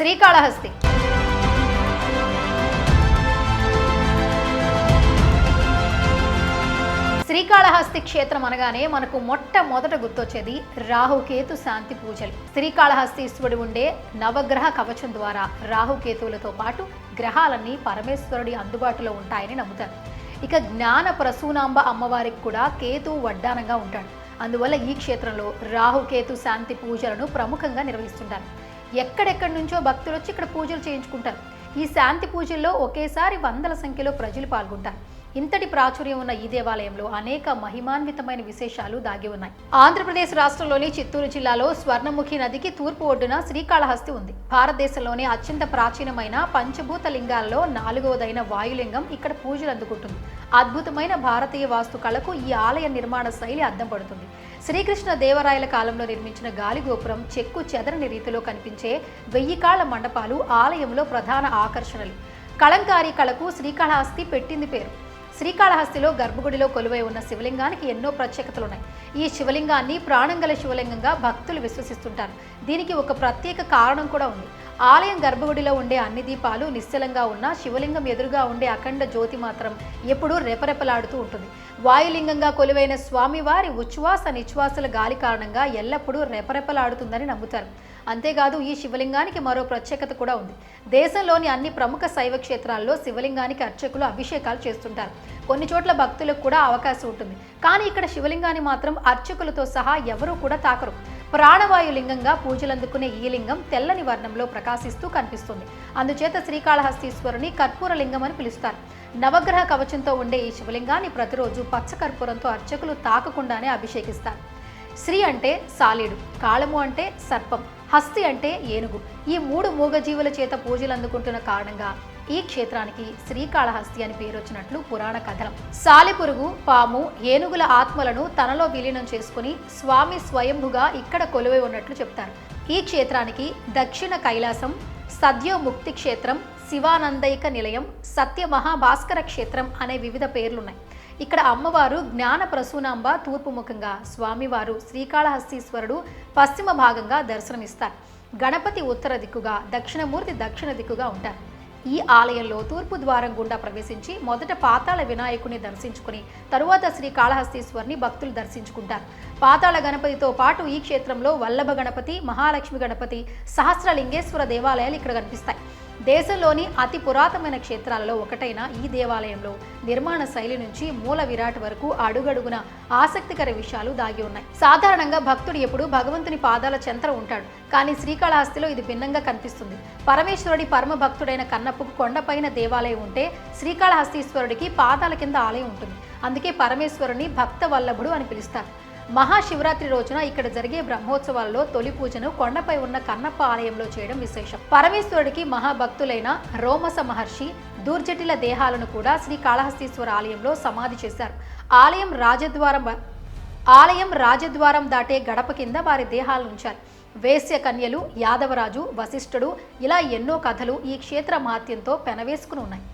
శ్రీకాళహస్తి. శ్రీకాళహస్తి క్షేత్రం అనగానే మనకు మొట్టమొదట గుర్తొచ్చేది రాహుకేతు శాంతి పూజలు. శ్రీకాళహస్తీశ్వరుడు ఉండే నవగ్రహ కవచం ద్వారా రాహుకేతువులతో పాటు గ్రహాలన్నీ పరమేశ్వరుడి అందుబాటులో ఉంటాయని నమ్ముతారు. ఇక జ్ఞాన ప్రసూనాంబ అమ్మవారికి కూడా కేతు వడ్డానంగా ఉంటాడు. అందువల్ల ఈ క్షేత్రంలో రాహుకేతు శాంతి పూజలను ప్రముఖంగా నిర్వహిస్తుంటారు. ఎక్కడెక్కడి నుంచో భక్తులు వచ్చి ఇక్కడ పూజలు చేయించుకుంటారు. ఈ శాంతి పూజల్లో ఒకేసారి వందల సంఖ్యలో ప్రజలు పాల్గొంటారు. ఇంతటి ప్రాచుర్యం ఉన్న ఈ దేవాలయంలో అనేక మహిమాన్వితమైన విశేషాలు దాగి ఉన్నాయి. ఆంధ్రప్రదేశ్ రాష్ట్రంలోని చిత్తూరు జిల్లాలో స్వర్ణముఖి నదికి తూర్పు ఒడ్డున శ్రీకాళహస్తి ఉంది. భారతదేశంలోనే అత్యంత ప్రాచీనమైన పంచభూత లింగాలలో నాలుగవదైన వాయులింగం ఇక్కడ పూజలు అందుకుంటుంది. అద్భుతమైన భారతీయ వాస్తు కళకు ఈ ఆలయ నిర్మాణ శైలి అద్దం పడుతుంది. శ్రీకృష్ణ దేవరాయల కాలంలో నిర్మించిన గాలి గోపురం చెక్కు చెదరని రీతిలో కనిపించే వెయ్యి కాళ్ళ మండపాలు ఆలయంలో ప్రధాన ఆకర్షణలు. కళంకారీ కళకు శ్రీకాళహస్తి పెట్టింది పేరు. శ్రీకాళహస్తిలో గర్భగుడిలో కొలువై ఉన్న శివలింగానికి ఎన్నో ప్రత్యేకతలు ఉన్నాయి ఈ శివలింగాన్ని ప్రాణంగల శివలింగంగా భక్తులు విశ్వసిస్తుంటారు. దీనికి ఒక ప్రత్యేక కారణం కూడా ఉంది. ఆలయం గర్భగుడిలో ఉండే అన్ని దీపాలు నిశ్చలంగా ఉన్న శివలింగం ఎదురుగా ఉండే అఖండ జ్యోతి మాత్రం ఎప్పుడూ రెపరెపలాడుతూ ఉంటుంది. వాయులింగంగా కొలువైన స్వామివారి ఉచ్ఛ్వాస నిశ్వాసల గాలి కారణంగా ఎల్లప్పుడూ రెపరెపలాడుతుందని నమ్ముతారు. అంతేకాదు ఈ శివలింగానికి మరో ప్రత్యేకత కూడా ఉంది. దేశంలోని అన్ని ప్రముఖ శైవ క్షేత్రాల్లో శివలింగానికి అర్చకులు అభిషేకాలు చేస్తుంటారు. కొన్ని చోట్ల భక్తులకు కూడా అవకాశం ఉంటుంది. కానీ ఇక్కడ శివలింగాన్ని మాత్రం అర్చకులతో సహా ఎవరూ కూడా తాకరు. ప్రాణవాయు లింగంగా పూజలందుకునే ఈ లింగం తెల్లని వర్ణంలో ప్రకాశిస్తూ కనిపిస్తుంది. అందుచేత శ్రీకాళహస్తీశ్వరుని కర్పూర లింగం అని పిలుస్తారు. నవగ్రహ కవచంతో ఉండే ఈ శివలింగాన్ని ప్రతిరోజు పచ్చ కర్పూరంతో అర్చకులు తాకకుండానే అభిషేకిస్తారు. శ్రీ అంటే సాలీడు కాళము అంటే సర్పం హస్తి అంటే ఏనుగు. ఈ మూడు మూగజీవుల చేత పూజలు అందుకుంటున్న కారణంగా ఈ క్షేత్రానికి శ్రీకాళహస్తి అని పేరు వచ్చినట్లు పురాణ కథనం. సాలిపురుగు పాము ఏనుగుల ఆత్మలను తనలో విలీనం చేసుకుని స్వామి స్వయంభుగా ఇక్కడ కొలువై ఉన్నట్లు చెప్తారు. ఈ క్షేత్రానికి దక్షిణ కైలాసం సద్యోముక్తి క్షేత్రం శివానందైక నిలయం సత్య మహాభాస్కర క్షేత్రం అనే వివిధ పేర్లున్నాయి. ఇక్కడ అమ్మవారు జ్ఞాన ప్రసూనాంబ తూర్పు ముఖంగా స్వామివారు శ్రీకాళహస్తీశ్వరుడు పశ్చిమ భాగంగా దర్శనమిస్తారు. గణపతి ఉత్తర దిక్కుగా దక్షిణమూర్తి దక్షిణ దిక్కుగా ఉంటారు. ఈ ఆలయంలో తూర్పు ద్వారం గుండా ప్రవేశించి మొదట పాతాళ వినాయకుని దర్శించుకుని తరువాత శ్రీ కాళహస్తీశ్వరిని భక్తులు దర్శించుకుంటారు. పాతాళ గణపతితో పాటు ఈ క్షేత్రంలో వల్లభ గణపతి మహాలక్ష్మి గణపతి సహస్రలింగేశ్వర దేవాలయాలు ఇక్కడ కనిపిస్తాయి. దేశంలోని అతి పురాతనమైన క్షేత్రాలలో ఒకటైన ఈ దేవాలయంలో నిర్మాణ శైలి నుంచి మూల విరాట్ వరకు అడుగడుగున ఆసక్తికర విషయాలు దాగి ఉన్నాయి. సాధారణంగా భక్తుడు ఎప్పుడు భగవంతుని పాదాల చెంతర ఉంటాడు. కానీ శ్రీకాళహస్తిలో ఇది భిన్నంగా కనిపిస్తుంది. పరమేశ్వరుడి పరమ భక్తుడైన కన్నప్పుకు కొండపైన దేవాలయం ఉంటే శ్రీకాళహస్తీశ్వరుడికి పాదాల కింద ఆలయం ఉంటుంది. అందుకే పరమేశ్వరుని భక్త వల్లభుడు అని పిలుస్తారు. మహాశివరాత్రి రోజున ఇక్కడ జరిగే బ్రహ్మోత్సవాల్లో తొలి పూజను కొండపై ఉన్న కన్నప్ప ఆలయంలో చేయడం విశేషం. పరమేశ్వరుడికి మహాభక్తులైన రోమస మహర్షి దూర్జటిల దేహాలను కూడా శ్రీ కాళహస్తీశ్వర ఆలయంలో సమాధి చేశారు. ఆలయం రాజద్వారం ఆలయం రాజద్వారం దాటే గడప కింద వారి దేహాలను ఉంచారు. వేశ్య కన్యలు యాదవరాజు వశిష్ఠుడు ఇలా ఎన్నో కథలు ఈ క్షేత్ర మహాత్యంతో పెనవేసుకుని ఉన్నాయి.